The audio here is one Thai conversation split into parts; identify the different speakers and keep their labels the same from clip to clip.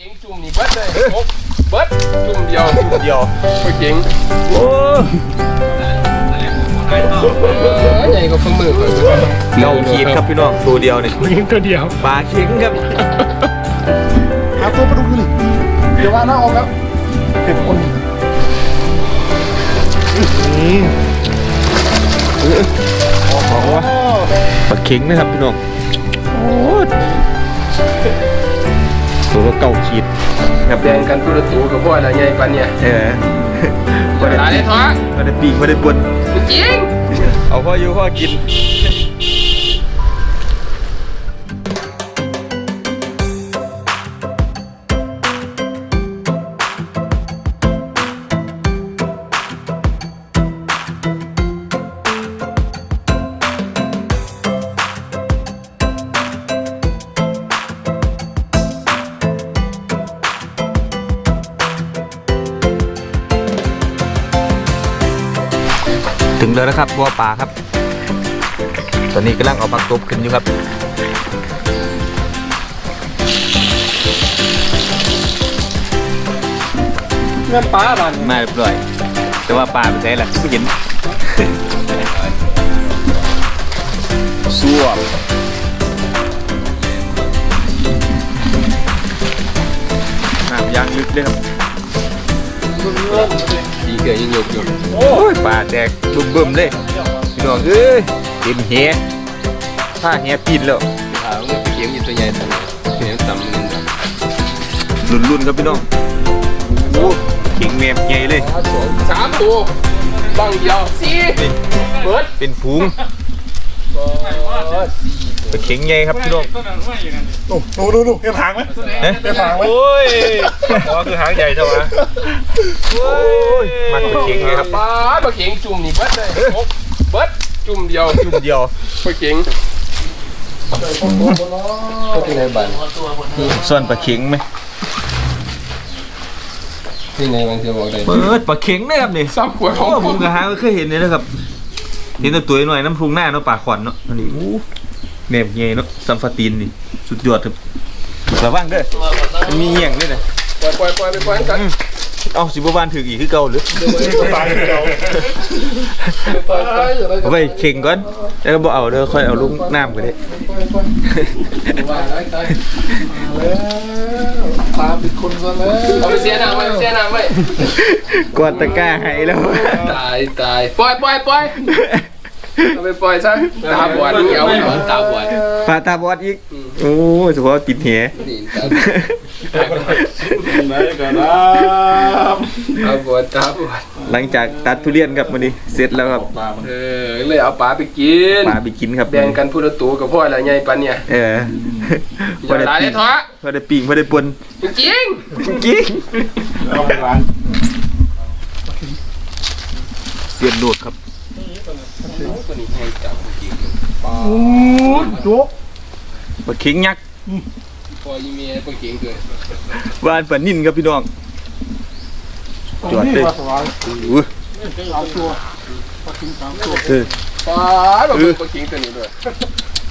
Speaker 1: เองจุ่มนี่เบิดเลยโอ๊ะเบิดจุ่มเดียวจุ่ม
Speaker 2: เดียว
Speaker 1: ปลาเข็ง
Speaker 2: โอ้
Speaker 1: เออใหญ่กว่าฝ่ามือเลย
Speaker 2: เกาขีดครับพี่น้องตัวเดียวนี่
Speaker 1: ยิงตัวเดียว
Speaker 2: ปลาเข็งครับ
Speaker 3: หาตัวปลาดุกอยู่นี่เดี๋ยวว่าหน้าออกแล้วเห็นคน
Speaker 2: นี่บอกว่าปลาเข็งนะครับพี่น้องโอ้ตัวละ เก้าขีดครับ
Speaker 1: แบ่งกันตัวละตัวกับพ่ออะไรใหญ่ปานเนี่ย
Speaker 2: เออมาได้
Speaker 1: ตายเลยท้อ
Speaker 2: มาได้ปีกมาได้บน
Speaker 1: จริง
Speaker 2: เอาพ่ออยู่พ่อกิน แล้วนะครับบัวป่าครับ ตอนนี้กำลังเอาปักตบขึ้นอยู่ครับ
Speaker 3: เงินป้าบ้าน
Speaker 2: มาเรียบร้อยแต่ว่าป่าไปไหนล่ะไม่เห็น
Speaker 1: สู้
Speaker 2: น้ำยางลึกเลยครับ
Speaker 1: ดีเกิดยังยกอยู่
Speaker 2: โอ้ยป่าแตกบึ้มบึมๆเลยพี่น้องเอ้ยเต็มแหถ้าแหปีนแล้ว
Speaker 1: ถามว่าปลาเข็งอยู่ตัวใหญ่ตัวไหนเข็งต่ำนึง
Speaker 2: รุ่นรุ่นๆครับพี่น้องโอ้เข่งแมบใหญ่เลย
Speaker 1: สามตัวบังเดียวสี่เบิด
Speaker 2: เป็นฝูงเป็นเข่งใหญ่ครับพี่น้อง
Speaker 3: ดูดูดูดูเห็นหางไหม
Speaker 2: เอ๊ะ
Speaker 3: เห็นหางไหม
Speaker 2: โอ้ยอ๋อคือหางใหญ่ใช่ไหมโอ้ยมันเป็นเข่งไงครับ
Speaker 1: ปลาปลาเข็งจุ่มนี่เบิดเลยโอ๊ะเบิดจุ่มเดียว
Speaker 2: จุ่มเดียว
Speaker 1: ปลาเข็งก็ที่ไหนบ้าน
Speaker 2: ส่วนปลาเข็งไหม
Speaker 1: ที่ไหนบางทีบอกได้
Speaker 2: เปิดปลาเข็งนะครับนี่
Speaker 1: ซ้ำขวดข
Speaker 2: โอ้
Speaker 1: อง
Speaker 2: ผ
Speaker 1: ผมม
Speaker 2: ก็หาไม่เคยเห็นเลยนะครับเห็นแต่ตัวหน่อยน้ำพุงหน้าเนาะปลาขวัญเนาะอันนี้ อู้แมบใหญ่เนาะซัมฟาตีนนี่สุดยอดครับระวังเด้อมันมีเหี้ยงด้วยนะ
Speaker 1: ปล่อยปล่อยปล่อยไปปล่อยกัน
Speaker 2: เอาสิบวานถืออีกคือเก่าหรือ
Speaker 3: ตายเดียว
Speaker 1: ปล่อยปล่อย
Speaker 2: เอาไปเข่งก่อนแล้วก็บอกเอาเด้อค่อยเอาลงน้ำก็ได้
Speaker 1: ว่าได้ตาย
Speaker 3: ตามติดคนซะแล้ว
Speaker 1: เอาไปเสียน้ำไว้เสียน้ำไว้
Speaker 2: กอดตะกร้าให้แล้ว
Speaker 1: ตายตายปล่อยปล่อยปล่อย เอาไปปล่อยซะตาบอดนี่เอาไปก่อนตาบอด
Speaker 2: ปลาตาบอดอีก โอ้เฉพาะติดแห
Speaker 1: นี่ตา
Speaker 3: ไหนกันนะ
Speaker 1: ตาบอดตาบอด
Speaker 2: หลังจากตัดทุเรียนครับวันนี้เสร็จแล้วครับ
Speaker 1: เออเลยเอาปลาไปกิน
Speaker 2: ปลาไปกินครับ
Speaker 1: แบ่งกันพูละตัวกับพ่ออะไรไงปันเนี่ย
Speaker 2: เออ
Speaker 1: อย่าตายเลยท้อ
Speaker 2: พอได้ปีงพอได้ปน
Speaker 1: จริง
Speaker 2: จริง
Speaker 3: เอาไปล้าง
Speaker 2: เสียนโดดครับ
Speaker 1: ตัวนี้ให้จับจริง
Speaker 3: จุ๊บ
Speaker 2: ปลาเข็งยักษ์
Speaker 1: พอยีเมียปลาเก่งเกิน
Speaker 2: วานปลานิ่นครับพี่น้องจอด
Speaker 3: นี่
Speaker 2: เลย
Speaker 3: ปลาสวาย
Speaker 2: อู้
Speaker 3: สามตัวปลาทิ้งสามตัว
Speaker 2: เออ
Speaker 1: ปลาแบบปลาเก่งตัวนี้ด้วย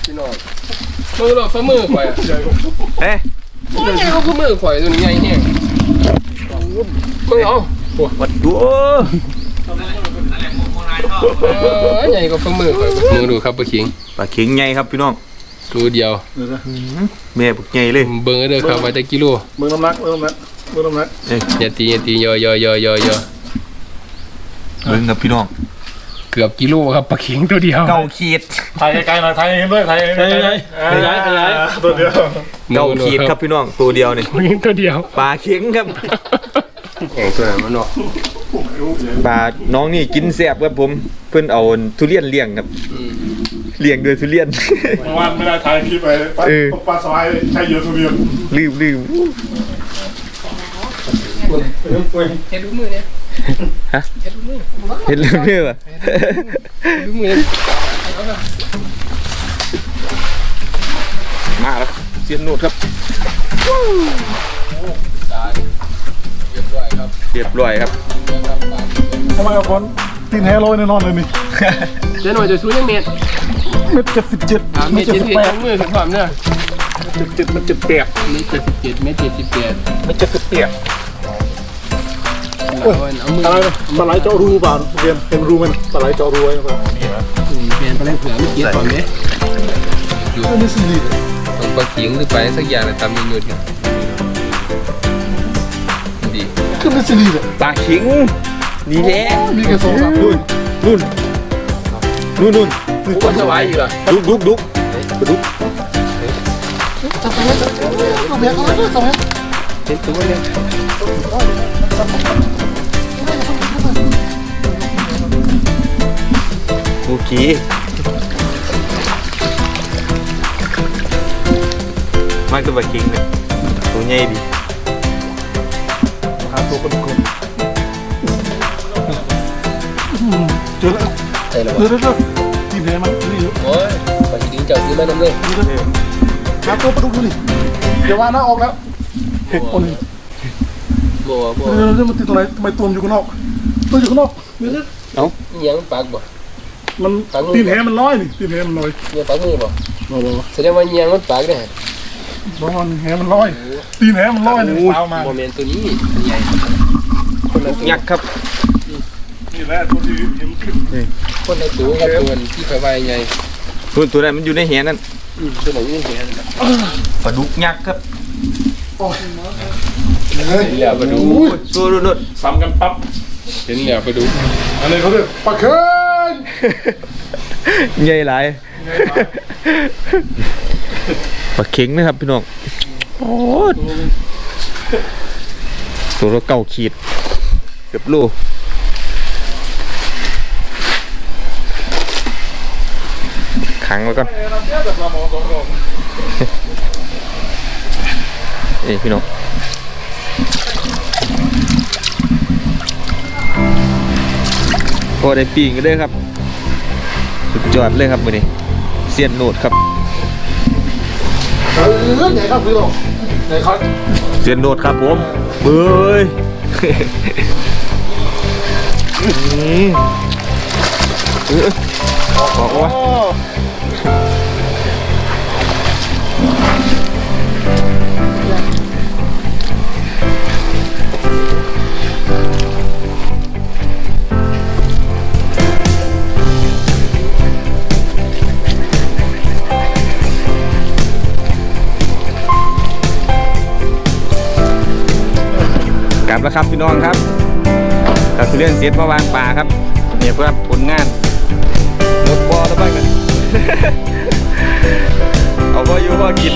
Speaker 1: พี่น้องมือเราฝ่ามือข่อยอะ
Speaker 2: เอ๊ะ
Speaker 1: มันไงก็ฝ่ามือข่อยตัวนี้ใหญ่แห้งมึงเอา
Speaker 2: วัดดู
Speaker 1: เออ ใหญ่ก็ฝ่ามือข่อยมึงดูครับปลาเก่ง
Speaker 2: ปลาเข็งใหญ่ครับพี่น้อง
Speaker 1: ตัวเดียว
Speaker 2: แม่บักใหญ่เลย
Speaker 1: เบิ่งเด้อครับว่าจะกิโล
Speaker 3: มือน้ำหนักมือน้ำหนักมือน้ำหนัก
Speaker 1: อย่าตีอย่าตียอยอยอยอยอ
Speaker 2: เบิ่งครับพี่น้อง
Speaker 1: เกือบกิโลครับปลาเข็งตัวเดียว
Speaker 2: เก้าขีด
Speaker 3: ถ่ายไกลๆหน่อยถ่ายเห็นด้วยถ่ายเห็นด้วยขยายขยายตัวเดียว
Speaker 2: เก้าขีดครับพี่น้องตัวเดียวนี่
Speaker 1: ปลาเข็งตัวเดียว
Speaker 2: ปลาเข็งครับ
Speaker 1: แข่งตัวไหนมันเนาะ
Speaker 2: ปลาน้องนี่กินแซ่บครับผม เพิ่นเอาทุเรียนเลี้ยงครับเลี้ยงโดยทุเรียน
Speaker 3: เมื่อวานไม่ได้ถ่ายคลิปไปปลา
Speaker 2: เออ
Speaker 3: ปลาสวายใช้เยอะทุเรียน
Speaker 2: ลืมลืม
Speaker 1: เฮ็ดดูมือเนี่ย
Speaker 2: ฮะ
Speaker 1: เฮ็ดดูมือ
Speaker 2: เห็นลืมเนื้อป่ะ
Speaker 1: ดูมือ
Speaker 2: มาแล้วเสียนนูดครับ
Speaker 1: ตายเรียบ ร้อยครับ
Speaker 2: เรียบร้อยครับ
Speaker 3: ทำไมกับคนตีนแฮโร่แน่นอนเลยนี่
Speaker 1: เจ๊หน่อยจะสู้ยังเม็ด
Speaker 3: เม็ดเจ็ดสิบเจ็ด
Speaker 1: อ่า
Speaker 3: เม็
Speaker 1: เม็
Speaker 3: ด
Speaker 1: ด
Speaker 3: เจ็ด
Speaker 1: เจ็ด
Speaker 3: สิบ
Speaker 1: สิบ
Speaker 3: แป
Speaker 1: แป
Speaker 3: ด
Speaker 1: ดมือขึ้นความเนี่ย
Speaker 3: เจ็ดเจ็ดมันเจ็ดแปด
Speaker 1: เมตรเจ็ดสิบเจ็ดเมตรเจ็ดสิบแปด
Speaker 3: มันเจ็ดสิบแปด
Speaker 1: เอาเอามือ
Speaker 3: อะไรนะปลาไหลเจาะรูเปล่าเรียนเห็นรูมันปลาไหลเจาะรูไว้เปล่า
Speaker 1: อืมเปลี่ยนไปเลยเผื่อไม่เกี่ยวก่อนเนี่ย
Speaker 3: อันนี้สิริ
Speaker 1: ต้องปลาขิงหรือไปสักอย่างเลยตามเมนูเนี่ย ดี
Speaker 3: ขึ้นเป็นสิริเลย
Speaker 2: ปลาขิงนี่แหละ
Speaker 3: มีแค่สองสาม
Speaker 2: นู่นนู่นนู่นนู่น
Speaker 3: นี่
Speaker 1: กูก็สบายอยู่อะ
Speaker 2: ดุกดุกดุกดุก
Speaker 3: จับไปจับไปจับไปจับไปจับไป
Speaker 1: เห็นตัวเนี่ย
Speaker 2: โอเคมันก็ปลาขิงา
Speaker 3: ตัวคนคนเจอแล้ว
Speaker 1: ใช่แล้ว
Speaker 3: เจอแล้วทีมแพ้มันนี่อยู่
Speaker 1: โอ้ยปลาขิงเจ้าคือแม่น้ำเลย
Speaker 3: หาตัวปลาดุกดูดิเดี๋ยวว่าน้าออกแล้วเห็ดคน
Speaker 1: บัวบัว
Speaker 3: เดี๋ยวเดี๋ยวมันติดตรงไหนทำไมตัวมันอยู่ข้างนอก ตัวอยู่ข้างนอกเดี๋ยว
Speaker 1: เอ้ายังปากบ่
Speaker 3: มันตีนแหมันน้อยนี่ตีนแหมันน้อย
Speaker 1: ยังปากมือบ่
Speaker 3: บอกบอก
Speaker 1: แสดงว่ายังมันปากได้
Speaker 3: บ อกมันแหมันน้อย ตีนแหมันน้อยนี่เปล่ามา
Speaker 1: โมเมนต์ตัวนี้ใหญ่คนละตัว
Speaker 2: ยักษ์ครับ
Speaker 3: นี่แหละตัวที่เห็นขึ้น
Speaker 1: คนละตัวกับตัวที่ไปไว้ใหญ่
Speaker 2: ตัวตัวนั้นมันอยู่ในแหนั่น
Speaker 1: อืมตัวไหนยังเห็น
Speaker 2: ปลาดุกยักษ์ครับ
Speaker 3: เฮ้ย
Speaker 1: เห็นแล้วไปดู
Speaker 2: ตัวนู่นนู่น
Speaker 3: ซ้ำกันปั๊บ
Speaker 1: เห็นแล้วไปดู
Speaker 3: อันนี้เขาเรียกปลาเค็น
Speaker 2: ใหญ่หลาย ปลาเข็งนะครับพี่น้องโอ้ตัวละเก้าขีดเกือบโลขังไว้ก่อนนี่พี่น้องพอได้ปีงกันเลยครับสุดยอดเลยครับวันนี้เสียนโนดครับ
Speaker 3: ออไหนครับพี่น้อไหนครับ
Speaker 2: เสียนโดดครับผมเบ้ยนี่เออบอกว่า บแล้วครับพี่น้องครับเราเลื่อนเสียมาวางป่าครับเนี่ยเพื่อผลงานรถบอแล้วบ้างนะเอาพออยู่พอกิน